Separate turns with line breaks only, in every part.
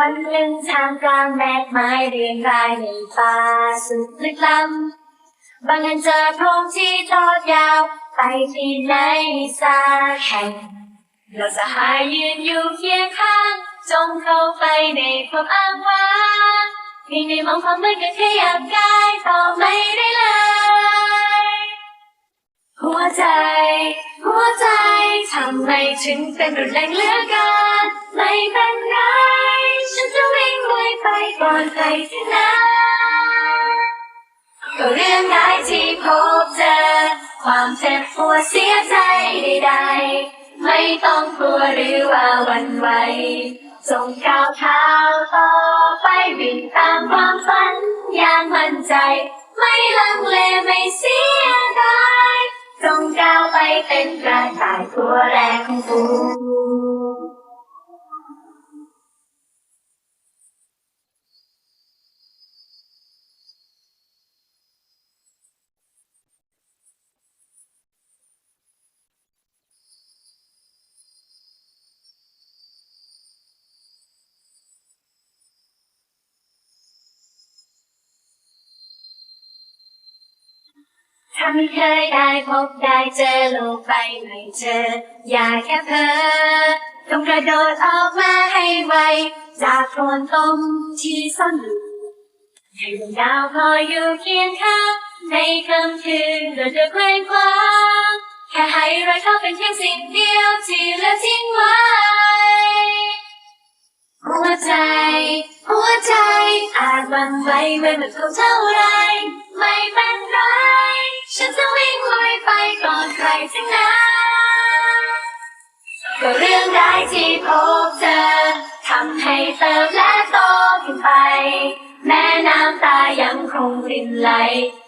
วันหนึ่งทางกลางแมกไม้เรียงรายในป่าสุดลึกล้ำบางอันเจอโพรงที่ทอดยาว ไปที่ไหนสักแห่งเราสหายยืนอยู่เคียงข้าง จงเข้าไปในความอ้างว้างเพียงได้มองความมืดก็ขยับกายต่อไม่ได้เลย หัวใจ หัวใจทำไมถึงเป็นรุนแรงเหลือเกินไม่เป็นไรฉันจะวิ่ง ลุยไปก่อนใครทั้งนั้นก็เรื่องร้ายที่พบเจอ ความเจ็บปวดเสียใจใดๆ ไม่ต้องกลัวหรือว่าวันไหวจงก้าวเท้าต่อไปวิ่งตามความฝันอย่างมั่นใจ ไม่ลังเลไม่เสียดายจงก้าวไปเป็นกระต่ายตัวแรกของฝู งถ้าไม่เคยได้พบได้เจอโลกใบไม่เจออย่าแค่เพ้อต้องกระโดดออกมาให้ไว จากโคลนตมที่ซ่อนอยู่ให้ดวงดาวคอยอยู่เคียงข้างในค่ำคืนโดยเธอเคว้งคว้างแค่ให้รอยเท้าเป็นเพียงสิ่งเดียวที่เหลือทิ้งไว้ หัวใจ หัวใจอาจหวันไหวเมื่อมันเท่าไร ไม่เป็นไร ฉันจะวิ่งลุยไปก่อนใครทั้งนั้นก็เรื่องร้ายที่พบเจอทำให้เติบและโตขึ้นไป แม้น้ำตายังคงรินไหล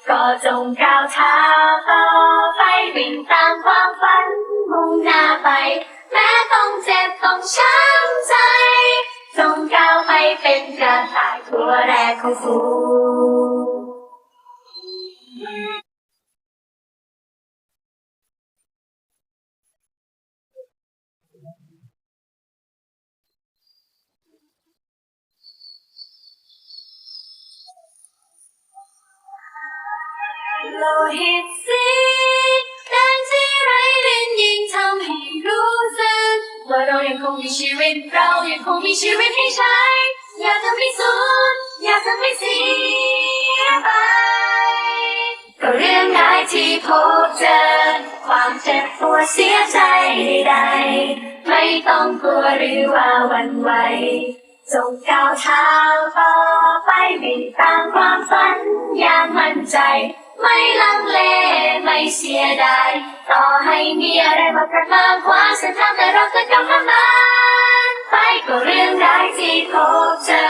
ก็จงก้าวเท้าต่อไปวิ่งตามความฝันมุ่งหน้าไป แม้ต้องเจ็บต้องช้ำใจ จงก้าวไปเป็นกระต่ายตัวแรกของฝูง โลหิตสีแดงที่ไร้ดินยิ่งทำให้รู้สึกว่าเรายังคงมีชีวิตเรายังคงมีชีวิตให้ใช้ อย่าทำให้สูญอย่าทำให้เสียไปก็เรื่องร้ายที่พบเจอ ความเจ็บปวดเสียใจใดๆไม่ต้องกลัวหรือว่าวันไหวจงก้าวเท้าต่อไปวิ่ตามความฝันอย่างมั่นใจ ไม่ลังเลไม่เสียดายต่อให้มีอะไรมาประมากกว่าเส้นทางแต่เราจะกำลังมันไปก็เรื่องร้ายที่พบเจอ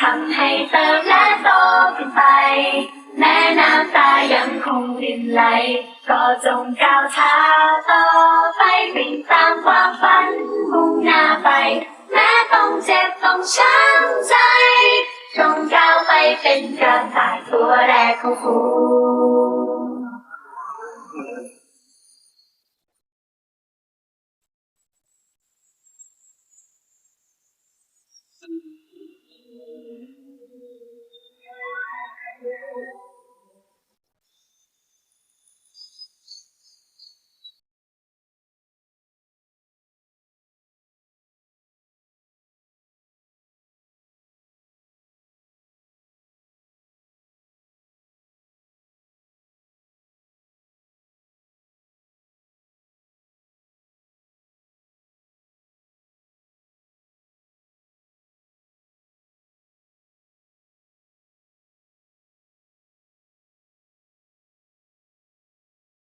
ทำให้เติมและโตขึ้นไป แม้น้ำตายังคงรินไหล ก็จงก้าวเท้าต่อไปวิ่งตามความฝันมุ่งหน้าไป แม้ต้องเจ็บต้องช้ำใจ จงก้าวไปเป็นกระต่ายตัวแร กของฝูง